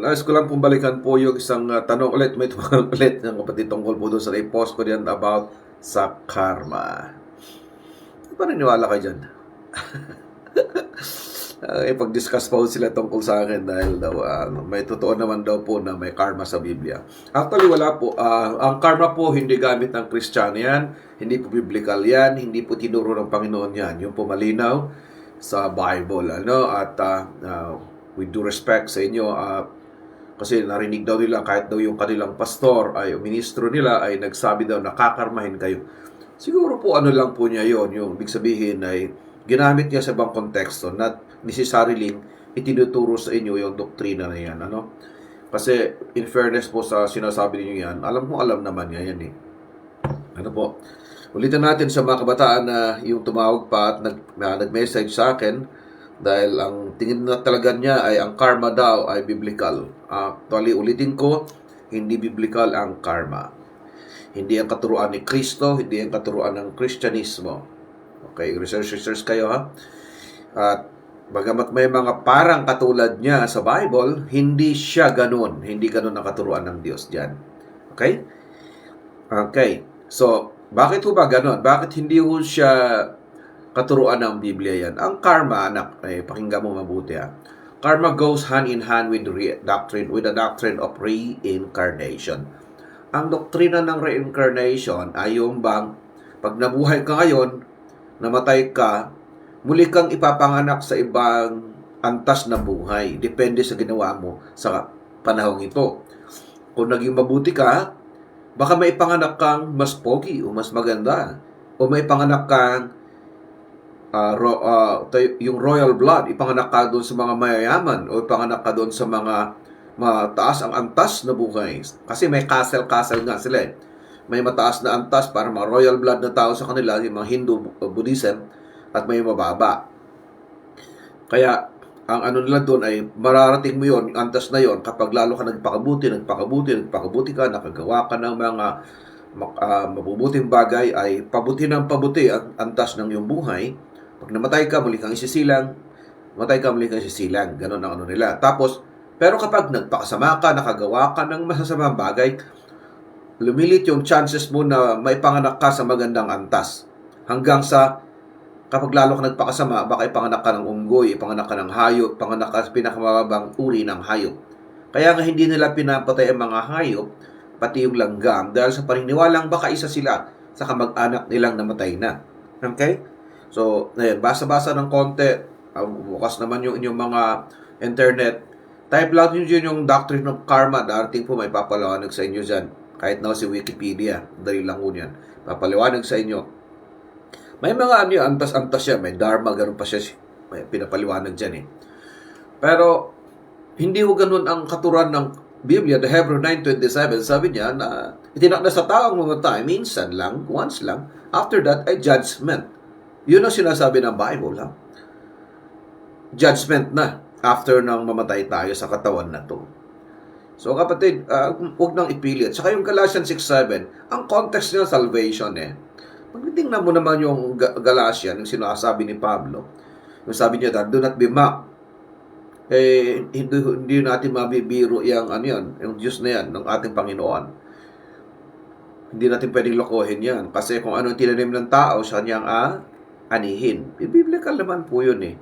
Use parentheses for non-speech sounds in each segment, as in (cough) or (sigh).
Nais ko lang pong balikan po yung isang uh, tanong ulit. May (laughs) tumanong ulit ng kapatid tungkol po doon sa post ko diyan about sa karma. Paniniwala kayo dyan? uh, (laughs) ipag-discuss po sila tungkol sa akin dahil daw uh, may totoo naman daw po na may karma sa Biblia. Actually, wala po. Uh, ang karma po hindi gamit ng Kristiyano yan. Hindi po biblical yan. Hindi po tinuro ng Panginoon yan. Yung po malinaw sa Bible. Ano? At uh, uh, with due respect sa inyo, uh, kasi narinig daw nila kahit daw yung kanilang pastor ay ministro nila ay nagsabi daw nakakarmahin kayo. Siguro po ano lang po niya yon yung big sabihin ay ginamit niya sa ibang konteksto not necessarily itinuturo sa inyo yung doktrina na yan. Ano? Kasi in fairness po sa sinasabi niyo yan, alam mo alam naman niya yan eh. Ano po? Ulitin natin sa mga kabataan na yung tumawag pa at nag, na, nag-message sa akin dahil ang tingin na talaga niya ay ang karma daw ay biblical. Actually, ulitin ko, hindi biblical ang karma. Hindi ang katuruan ni Kristo, hindi ang katuruan ng Kristyanismo. Okay, research-research kayo ha. At bagamat may mga parang katulad niya sa Bible, hindi siya ganun. Hindi ganun ang katuruan ng Diyos diyan. Okay? Okay. So, bakit ho ba ganun? Bakit hindi ho siya katuruan ng Biblia yan? Ang karma, anak, eh, pakinggan mo mabuti ha. Karma goes hand in hand with re- doctrine with the doctrine of reincarnation. Ang doktrina ng reincarnation ay yung bang pag nabuhay ka ngayon, namatay ka, muli kang ipapanganak sa ibang antas na buhay. Depende sa ginawa mo sa panahong ito. Kung naging mabuti ka, baka may panganak kang mas pogi o mas maganda. O may panganak kang uh, ro, uh, yung royal blood, ipanganak ka doon sa mga mayayaman o ipanganak ka doon sa mga mataas ang antas na buhay. Kasi may castle-castle nga sila eh. May mataas na antas para mga royal blood na tao sa kanila, yung mga Hindu Buddhism, at may mababa. Kaya, ang ano nila doon ay mararating mo yon antas na yon kapag lalo ka nagpakabuti, nagpakabuti, nagpakabuti ka, nakagawa ka ng mga uh, mabubuting bagay ay pabuti ng pabuti ang antas ng iyong buhay. Pag namatay ka, muli kang isisilang, matay ka, muli kang isisilang. Ganon ang ano nila. Tapos, pero kapag nagpakasama ka, nakagawa ka ng masasamang bagay, lumilit yung chances mo na may panganak ka sa magandang antas. Hanggang sa kapag lalo ka nagpakasama, baka ipanganak ka ng unggoy, ipanganak ka ng hayop, ipanganak ka sa pinakamababang uri ng hayop. Kaya nga hindi nila pinapatay ang mga hayop, pati yung langgam, dahil sa paniniwalang baka isa sila sa kamag-anak nilang namatay na. Okay? So, ngayon, basa-basa ng konti, uh, bukas naman yung inyong mga internet, type lang nyo dyan yung doctrine of karma, darating po may papaliwanag sa inyo dyan. Kahit na si Wikipedia, dali lang po yan. Papaliwanag sa inyo may mga ano yun, antas-antas siya, may dharma, ganun pa siya, may pinapaliwanag dyan eh. Pero, hindi ho ganun ang katuran ng Biblia, the Hebrew 9.27, sabi niya na itinak na sa taong mamatay, minsan lang, once lang, after that ay judgment. Yun ang sinasabi ng Bible, ha? Judgment na after nang mamatay tayo sa katawan na to. So kapatid, uh, huwag nang ipilit. Saka yung Galatians 6.7, ang context niya salvation eh. Pag tingnan mo naman yung Galatian, yung sinasabi ni Pablo, yung sabi niya, do not be mocked. Eh, hindi, hindi natin mabibiro yung, ano yan, yung Diyos na yan, ng ating Panginoon. Hindi natin pwedeng lokohin yan. Kasi kung ano tinanim ng tao, siya niyang ah, anihin. Biblical naman po yun eh.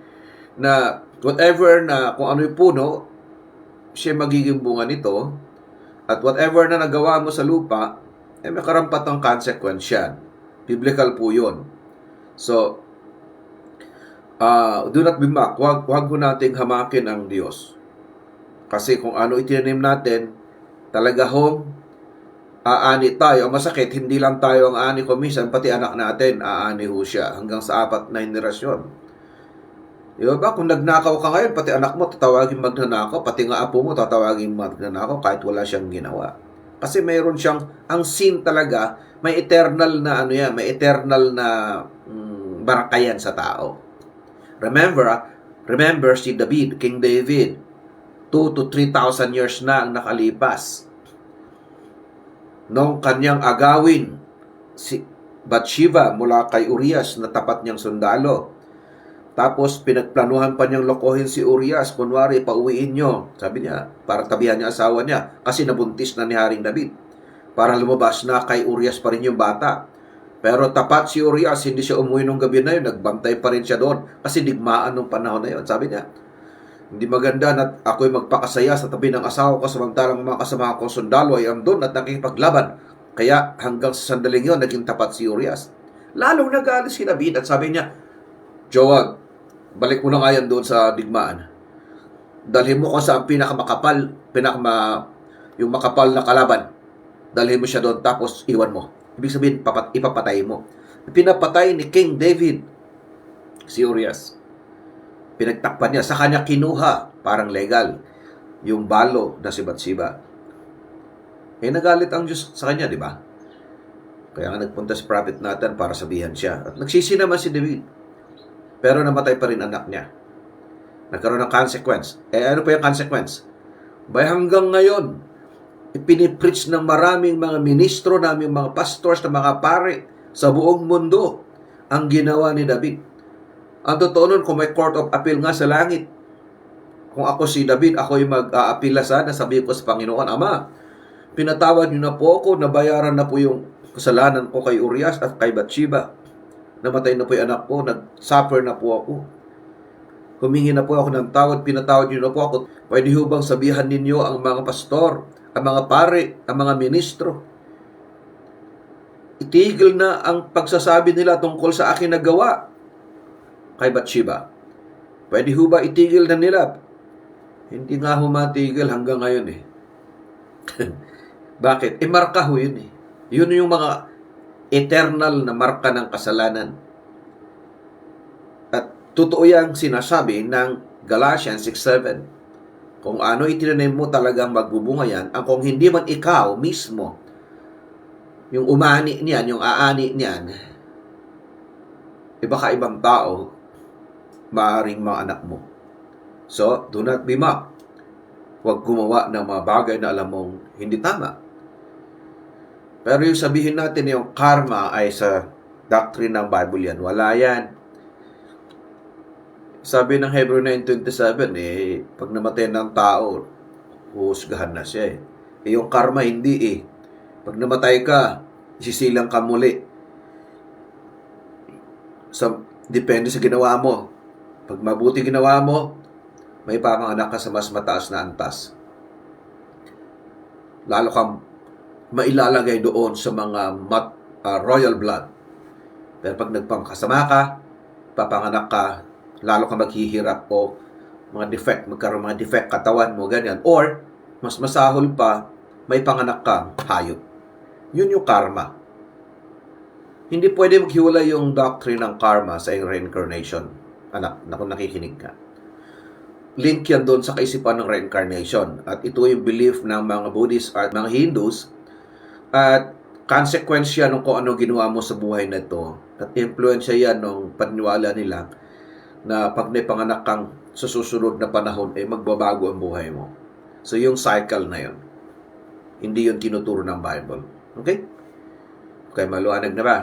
Na whatever na, kung ano yung puno, siya magiging bunga nito. At whatever na nagawa mo sa lupa, eh may karampat ng consequence yan. Biblical po yun. So, uh, do not be mocked. Huwag, huwag po nating hamakin ang Diyos. Kasi kung ano itinanim natin, talaga hong aani tayo. Ang masakit, hindi lang tayo ang aani ko. Minsan, pati anak natin, aani ho siya. Hanggang sa apat na henerasyon. Di ba? Kung nagnakaw ka ngayon, pati anak mo tatawagin magnanakaw, pati nga apo mo tatawagin magnanakaw kahit wala siyang ginawa. Kasi mayroon siyang, ang sin talaga, may eternal na ano yan, may eternal na mm, barakayan sa tao. Remember, ah, remember si David, King David, 2 to 3,000 years na ang nakalipas. Nung kanyang agawin, si Bathsheba mula kay Urias na tapat niyang sundalo. Tapos pinagplanuhan pa niyang lokohin si Urias. Kunwari, pauwiin niyo. Sabi niya, para tabihan niya asawa niya. Kasi nabuntis na ni Haring David. Para lumabas na kay Urias pa rin yung bata. Pero tapat si Urias, hindi siya umuwi nung gabi na yun. Nagbantay pa rin siya doon. Kasi digmaan nung panahon na yun. Sabi niya, hindi maganda na ako'y magpakasaya sa tabi ng asawa ko samantalang mga kasama kong sundalo ay andun at nakikipaglaban. Kaya hanggang sa sandaling yun, naging tapat si Urias. Lalong nagalit si David at sabi niya, Joab, balik mo na nga yan doon sa digmaan. Dalhin mo ko sa pinakamakapal, pinakama, yung makapal na kalaban. Dalhin mo siya doon tapos iwan mo. Ibig sabihin, papat, ipapatay mo. Pinapatay ni King David si Urias. Pinagtakpan niya. Sa kanya kinuha, parang legal, yung balo na si Bathsheba. Eh, nagalit ang Diyos sa kanya, di ba? Kaya nga nagpunta si prophet Nathan para sabihan siya. At nagsisi naman si David. Pero namatay pa rin anak niya. Nagkaroon ng consequence. Eh, ano pa yung consequence? Bay hanggang ngayon, ipinipreach ng maraming mga ministro, naming mga pastors, na mga pare sa buong mundo ang ginawa ni David. Ang totoo nun, kung may court of appeal nga sa langit, kung ako si David, ako'y mag-aapila sana, sabi ko sa Panginoon, Ama, pinatawad niyo na po ako, nabayaran na po yung kasalanan ko kay Urias at kay Bathsheba. Namatay na po yung anak ko, nag-suffer na po ako. Humingi na po ako ng tawad, pinatawad niyo na po ako. Pwede ho bang sabihan ninyo ang mga pastor, ang mga pare, ang mga ministro? Itigil na ang pagsasabi nila tungkol sa akin na gawa kay Bathsheba. Pwede ho ba itigil na nila? Hindi nga ho matigil hanggang ngayon eh. (laughs) Bakit? E marka ho yun eh. Yun yung mga eternal na marka ng kasalanan. At totoo yung sinasabi ng Galatians 6.7. Kung ano itinanim mo talagang magbubunga yan, ang kung hindi man ikaw mismo, yung umani niyan, yung aani niyan, iba ka ibang tao, maaring mga anak mo. So, do not be mocked. Huwag gumawa ng mga bagay na alam mong hindi tama. Pero yung sabihin natin yung karma ay sa doctrine ng Bible yan. Wala yan. Sabi ng Hebrew 9.27, eh, pag namatay ng tao, huhusgahan na siya eh. Eh, yung karma hindi eh. Pag namatay ka, sisilang ka muli. Sa, depende sa ginawa mo. Pag mabuti ginawa mo, may pamanganak ka sa mas mataas na antas. Lalo kang mailalagay doon sa mga mat, uh, royal blood. Pero pag nagpangkasama ka, papanganak ka, lalo ka maghihirap o mga defect, magkaroon mga defect katawan mo, ganyan. Or, mas masahol pa, may panganak kang hayop. Yun yung karma. Hindi pwede maghiwalay yung doctrine ng karma sa reincarnation. Anak, na kung nakikinig ka. Link yan doon sa kaisipan ng reincarnation. At ito yung belief ng mga Buddhists at mga Hindus. At consequence yan ng kung ano ginawa mo sa buhay na ito. At influence yan ng paniniwala nila na pag may panganak kang sa susunod na panahon, ay magbabago ang buhay mo. So, yung cycle na yun. Hindi yung tinuturo ng Bible. Okay? Okay, maluanag na ba?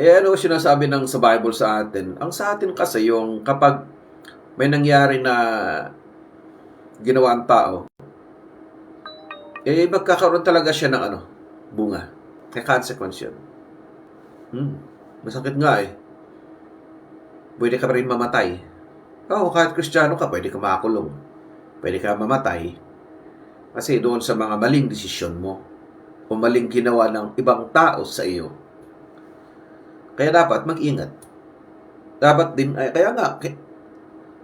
Eh, ano sinasabi ng sa Bible sa atin? Ang sa atin kasi yung kapag may nangyari na ginawa ang tao, eh, magkakaroon talaga siya ng ano, bunga. May consequence yun. Hmm, masakit nga eh. Pwede ka pa rin mamatay. Oo, kahit kristyano ka, pwede ka makakulong. Pwede ka mamatay. Kasi doon sa mga maling desisyon mo o maling ginawa ng ibang tao sa iyo. Kaya dapat mag-ingat. Dapat din, ay, kaya nga,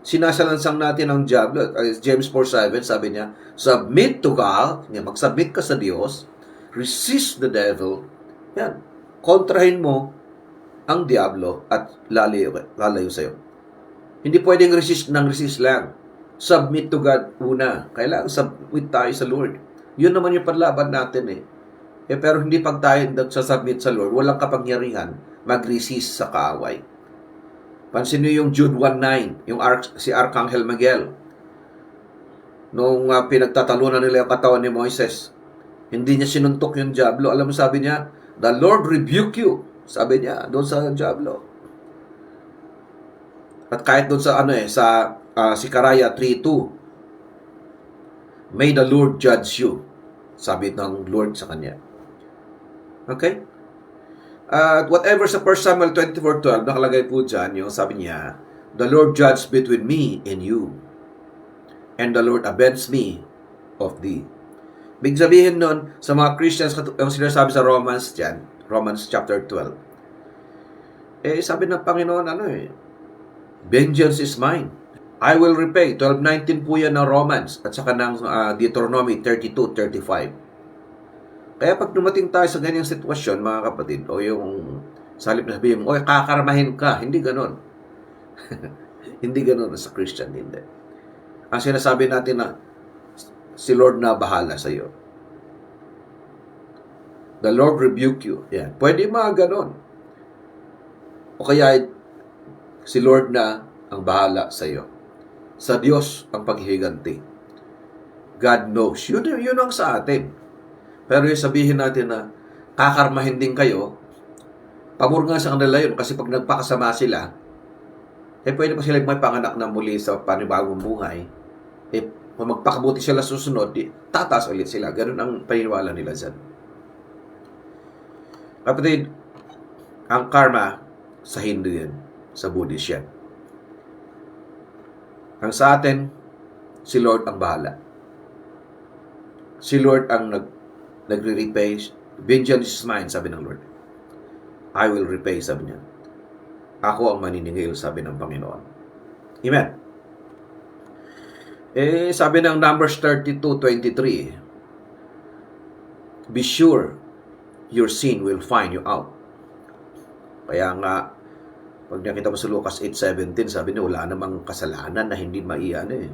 sinasalansang natin ang Diablo. James 4.7, sabi niya, submit to God, mag-submit ka sa Diyos, resist the devil, yan, kontrahin mo ang Diablo at lalayo, lalayo sa'yo. Hindi pwedeng resist ng resist lang. Submit to God una. Kailangan submit tayo sa Lord. Yun naman yung panlaban natin eh. eh pero hindi pag tayo submit sa Lord, walang kapangyarihan mag-resist sa kaaway. Pansin niyo yung Jude 1.9, yung Ar- si Archangel Miguel. Nung uh, pinagtatalunan nila yung katawan ni Moises, hindi niya sinuntok yung Diablo. Alam mo sabi niya, The Lord rebuke you. Sabi niya doon sa Diablo. At kahit doon sa ano eh, sa uh, Sikaraya 3.2, May the Lord judge you. Sabi ng Lord sa kanya. Okay? At whatever sa 1 Samuel 24.12, nakalagay po dyan, yung sabi niya, The Lord judge between me and you, and the Lord avenge me of thee. Big sabihin nun, sa mga Christians, ang sinasabi sa Romans dyan, Romans chapter 12, eh, sabi ng Panginoon, ano eh, Vengeance is mine. I will repay. 12.19 po yan ng Romans at saka ng uh, Deuteronomy 32.35. Kaya pag dumating tayo sa ganyang sitwasyon, mga kapatid, o yung salip na sabihin mo, oy, kakarmahin ka. Hindi ganon. (laughs) hindi ganon sa Christian, hindi. Ang sinasabi natin na, si Lord na bahala sa iyo. The Lord rebuke you. Yan. Pwede mga ganon. O kaya, Si Lord na ang bahala sa iyo. Sa Diyos ang paghihiganti. God knows. Yun, yun ang sa atin. Pero yung sabihin natin na kakarmahin din kayo, pabor nga sa kanila yun kasi pag nagpakasama sila, eh pwede pa sila may panganak na muli sa panibagong buhay. Eh, kung magpakabuti sila susunod, di, tatas ulit sila. Ganun ang paniniwala nila dyan. Kapatid, ang karma sa Hindu yan sa Buddhist yan. Ang sa atin, si Lord ang bahala. Si Lord ang nag, nagre-repay. Vengeance is mine, sabi ng Lord. I will repay, sabi niya. Ako ang maniningil, sabi ng Panginoon. Amen. Eh, sabi ng Numbers 32.23, Be sure your sin will find you out. Kaya nga, pag nakita mo sa Lucas 8.17, sabi niya, wala namang kasalanan na hindi maiyan eh.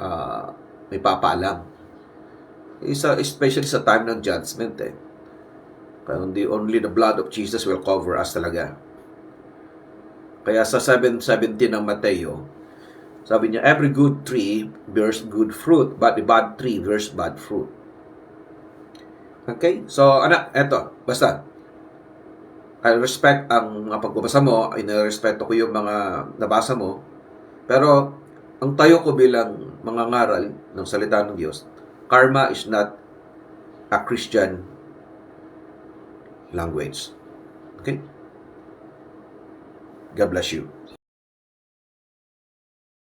Uh, may papaalam. Isa, especially sa time ng judgment eh. Kaya only, only the blood of Jesus will cover us talaga. Kaya sa 7.17 ng Mateo, sabi niya, every good tree bears good fruit, but the bad tree bears bad fruit. Okay? So, anak, eto, basta, I respect ang mga pagbabasa mo, inirespeto ko yung mga nabasa mo, pero ang tayo ko bilang mga ngaral ng salita ng Diyos, karma is not a Christian language. Okay? God bless you.